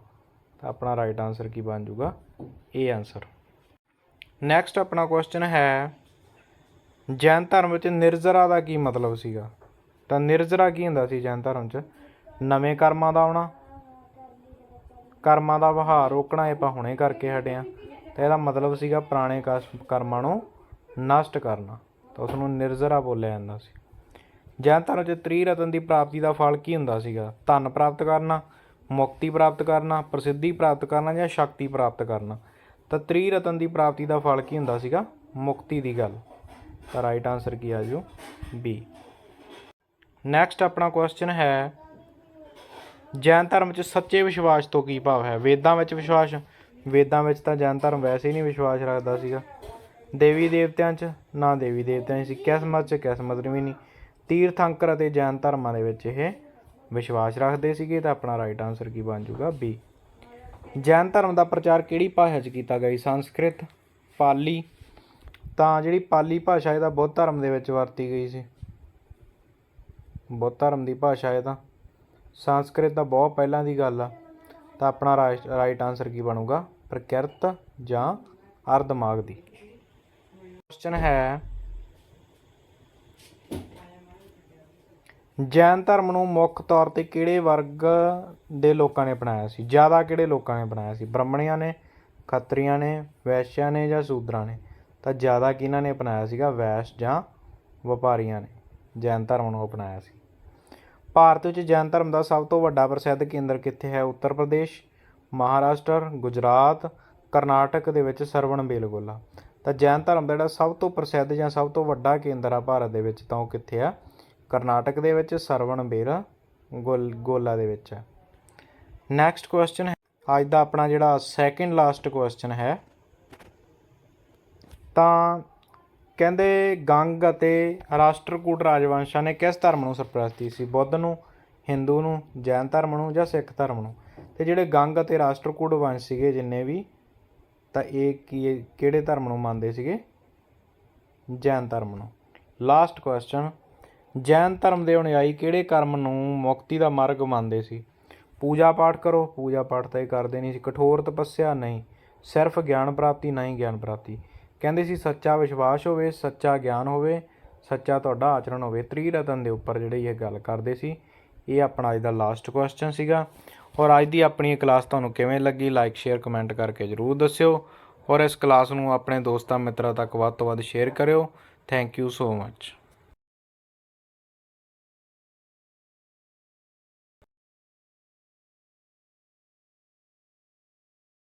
ਤਾਂ ਆਪਣਾ ਰਾਈਟ ਆਨਸਰ ਕੀ ਬਣ ਜਾਊਗਾ ਇਹ ਆਨਸਰ ਨੈਕਸਟ ਆਪਣਾ ਕੁਐਸਚਨ ਹੈ, ਜੈਨ ਧਰਮ ਵਿੱਚ ਨਿਰਜਰਾ ਦਾ ਕੀ ਮਤਲਬ ਸੀਗਾ? ਤਾਂ ਨਿਰਜਰਾ ਕੀ ਹੁੰਦਾ ਸੀ ਜੈਨ ਧਰਮ 'ਚ? ਨਵੇਂ ਕਰਮਾਂ ਦਾ ਆਉਣਾ। ਕਰਮਾਂ ਦਾ ਵਹਾਅ ਰੋਕਣਾ ਇਹ ਆਪਾਂ ਹੁਣੇ ਕਰਕੇ ਹਟਿਆ ਆ। ਤਾਂ ਇਹਦਾ ਮਤਲਬ ਸੀਗਾ ਪੁਰਾਣੇ ਕਸ- ਕਰਮਾਂ ਨੂੰ ਨਸ਼ਟ ਕਰਨਾ। ਤਾਂ ਉਸ ਨੂੰ ਨਿਰਜਰਾ ਬੋਲਿਆ ਜਾਂਦਾ ਸੀ। ਜੈਨ ਧਰਮ 'ਚ ਤ੍ਰੀ ਰਤਨ ਦੀ ਪ੍ਰਾਪਤੀ ਦਾ ਫਲ ਕੀ ਹੁੰਦਾ ਸੀਗਾ? ਧਨ ਪ੍ਰਾਪਤ ਕਰਨਾ, ਮੁਕਤੀ ਪ੍ਰਾਪਤ ਕਰਨਾ, ਪ੍ਰਸਿੱਧੀ ਪ੍ਰਾਪਤ ਕਰਨਾ ਜਾਂ ਸ਼ਕਤੀ ਪ੍ਰਾਪਤ ਕਰਨਾ? ਤਾਂ ਤ੍ਰੀ ਰਤਨ ਦੀ ਪ੍ਰਾਪਤੀ ਦਾ ਫਲ ਕੀ ਹੁੰਦਾ ਸੀਗਾ? ਮੁਕਤੀ ਦੀ ਗੱਲ। ਤਾਂ ਰਾਈਟ ਆਨਸਰ ਕੀ ਆ ਜੂ? ਬੀ ਨੈਕਸਟ ਆਪਣਾ ਕੁਐਸਚਨ ਹੈ ਜੈਨ ਧਰਮ 'ਚ ਸੱਚੇ ਵਿਸ਼ਵਾਸ ਤੋਂ ਕੀ ਭਾਵ ਹੈ? ਵੇਦਾਂ ਵਿੱਚ ਵਿਸ਼ਵਾਸ? ਵੇਦਾਂ ਵਿੱਚ ਤਾਂ ਜੈਨ ਧਰਮ ਵੈਸੇ ਹੀ ਨਹੀਂ ਵਿਸ਼ਵਾਸ ਰੱਖਦਾ ਸੀਗਾ। ਦੇਵੀ ਦੇਵਤਿਆਂ 'ਚ? ਨਾ, ਦੇਵੀ ਦੇਵਤਿਆਂ 'ਚ ਸੀ। ਕਿਸਮਤ 'ਚ? ਕਿਸਮਤ ਵੀ ਨਹੀਂ। ਤੀਰਥੰਕਰ ਅਤੇ ਜੈਨ ਧਰਮਾਂ ਦੇ ਵਿੱਚ ਇਹ ਵਿਸ਼ਵਾਸ ਰੱਖਦੇ ਸੀਗੇ ਤਾਂ ਆਪਣਾ ਰਾਈਟ ਆਨਸਰ ਕੀ ਬਣ ਜਾਊਗਾ? ਬੀ ਜੈਨ ਧਰਮ ਦਾ ਪ੍ਰਚਾਰ ਕਿਹੜੀ ਭਾਸ਼ਾ 'ਚ ਕੀਤਾ ਗਿਆ ਸੰਸਕ੍ਰਿਤ? ਪਾਲੀ? ਤਾਂ ਜਿਹੜੀ ਪਾਲੀ ਭਾਸ਼ਾ ਇਹਦਾ ਬੁੱਧ ਧਰਮ ਦੇ ਵਿੱਚ ਵਰਤੀ ਗਈ ਸੀ। ਬੁੱਧ ਧਰਮ ਦੀ ਭਾਸ਼ਾ ਇਹ ਤਾਂ। ਸੰਸਕ੍ਰਿਤ ਤਾਂ ਬਹੁਤ ਪਹਿਲਾਂ ਦੀ ਗੱਲ ਆ, ਤਾਂ ਆਪਣਾ ਰਾਈਟ ਆਨਸਰ ਕੀ ਬਣੂਗਾ? ਪ੍ਰਕਿਰਤ ਜਾਂ ਅਰਧਮਾਗ ਦੀ। ਕੁਐਸਚਨ ਹੈ, ਜੈਨ ਧਰਮ ਨੂੰ ਮੁੱਖ ਤੌਰ ਤੇ ਕਿਹੜੇ ਵਰਗ ਦੇ ਲੋਕਾਂ ਨੇ ਅਪਣਾਇਆ ਸੀ? ਜ਼ਿਆਦਾ ਕਿਹੜੇ ਲੋਕਾਂ ਨੇ ਅਪਣਾਇਆ ਸੀ? ਬ੍ਰਾਹਮਣੀਆਂ ਨੇ, ਖੱਤਰੀਆਂ ਨੇ, ਵੈਸ਼ਿਆਂ ਨੇ ਜਾਂ ਸ਼ੂਦਰਾਂ ਨੇ? ਤਾਂ ਜ਼ਿਆਦਾ ਕਿਹਨਾਂ ਨੇ ਅਪਣਾਇਆ ਸੀਗਾ? ਵੈਸ਼ ਜਾਂ ਵਪਾਰੀਆਂ ਨੇ, ਜੈਨ ਧਰਮ ਨੂੰ ਅਪਣਾਇਆ ਸੀ। ਭਾਰਤ ਵਿੱਚ ਜੈਨ ਧਰਮ ਦਾ ਸਭ ਤੋਂ ਵੱਡਾ ਪ੍ਰਸਿੱਧ ਕੇਂਦਰ ਕਿੱਥੇ ਹੈ? ਉੱਤਰ ਪ੍ਰਦੇਸ਼, ਮਹਾਰਾਸ਼ਟਰ, ਗੁਜਰਾਤ, ਕਰਨਾਟਕ ਦੇ ਵਿੱਚ ਸਰਵਣ ਬੇਲਗੋਲਾ। ਤਾਂ ਜੈਨ ਧਰਮ ਦਾ ਜਿਹੜਾ ਸਭ ਤੋਂ ਪ੍ਰਸਿੱਧ ਜਾਂ ਸਭ ਤੋਂ ਵੱਡਾ ਕੇਂਦਰ ਆ ਭਾਰਤ ਦੇ ਵਿੱਚ, ਤਾਂ ਉਹ ਕਿੱਥੇ ਆ? ਕਰਨਾਟਕ ਦੇ ਵਿੱਚ, ਸਰਵਣ ਬੇਲ ਗੋਲ, ਗੋਲਾ ਦੇ ਵਿੱਚ ਹੈ। ਨੈਕਸਟ ਕੁਐਸਚਨ ਹੈ। ਅੱਜ ਦਾ ਆਪਣਾ ਜਿਹੜਾ ਸੈਕਿੰਡ ਲਾਸਟ ਕੁਐਸਚਨ ਹੈ। ਤਾਂ ਕਹਿੰਦੇ ਗੰਗ ਅਤੇ ਰਾਸ਼ਟਰਕੂਟ ਰਾਜਵੰਸ਼ਾਂ ਨੇ ਕਿਸ ਧਰਮ ਨੂੰ ਸਰਪ੍ਰਸਤ ਕੀਤੀ ਸੀ? ਬੁੱਧ ਨੂੰ, ਹਿੰਦੂ ਨੂੰ, ਜੈਨ ਧਰਮ ਨੂੰ ਜਾਂ ਸਿੱਖ ਧਰਮ ਨੂੰ? ਅਤੇ ਜਿਹੜੇ ਗੰਗ ਅਤੇ ਰਾਸ਼ਟਰਕੂਟ ਵੰਸ਼ ਸੀਗੇ ਜਿੰਨੇ ਵੀ, ਤਾਂ ਇਹ ਕੀ ਕਿਹੜੇ ਧਰਮ ਨੂੰ ਮੰਨਦੇ ਸੀਗੇ? ਜੈਨ ਧਰਮ ਨੂੰ। ਲਾਸਟ ਕੁਐਸਚਨ ਜੈਨ ਧਰਮ ਦੇ ਅਨੁਯਾਈ ਕਿਹੜੇ ਕਰਮ ਨੂੰ ਮੁਕਤੀ ਦਾ ਮਾਰਗ ਮੰਨਦੇ ਸੀ? ਪੂਜਾ ਪਾਠ ਕਰੋ, ਪੂਜਾ ਪਾਠ ਤਾਂ ਇਹ ਕਰਦੇ ਨਹੀਂ ਸੀ। ਕਠੋਰ ਤਪੱਸਿਆ ਨਹੀਂ। ਸਿਰਫ ਗਿਆਨ ਪ੍ਰਾਪਤੀ ਨਹੀਂ ਗਿਆਨ ਪ੍ਰਾਪਤੀ। ਕਹਿੰਦੇ ਸੀ, ਸੱਚਾ ਵਿਸ਼ਵਾਸ ਹੋਵੇ, ਸੱਚਾ ਗਿਆਨ ਹੋਵੇ, ਸੱਚਾ ਤੁਹਾਡਾ ਆਚਰਣ ਹੋਵੇ। ਤ੍ਰੀ ਰਤਨ ਦੇ ਉੱਪਰ ਜਿਹੜੀ ਇਹ ਗੱਲ ਕਰਦੇ ਸੀ, ਇਹ ਆਪਣਾ ਅੱਜ ਦਾ ਲਾਸਟ ਕੁਐਸਚਨ ਸੀਗਾ। ਔਰ ਅੱਜ ਦੀ ਆਪਣੀ ਇਹ ਕਲਾਸ ਤੁਹਾਨੂੰ ਕਿਵੇਂ ਲੱਗੀ ਲਾਈਕ ਸ਼ੇਅਰ ਕਮੈਂਟ ਕਰਕੇ ਜਰੂਰ ਦੱਸਿਓ। ਔਰ ਇਸ ਕਲਾਸ ਨੂੰ ਆਪਣੇ ਦੋਸਤਾਂ, ਮਿੱਤਰਾਂ ਤੱਕ ਵੱਧ ਤੋਂ ਵੱਧ ਸ਼ੇਅਰ ਕਰਿਓ। Thank you so much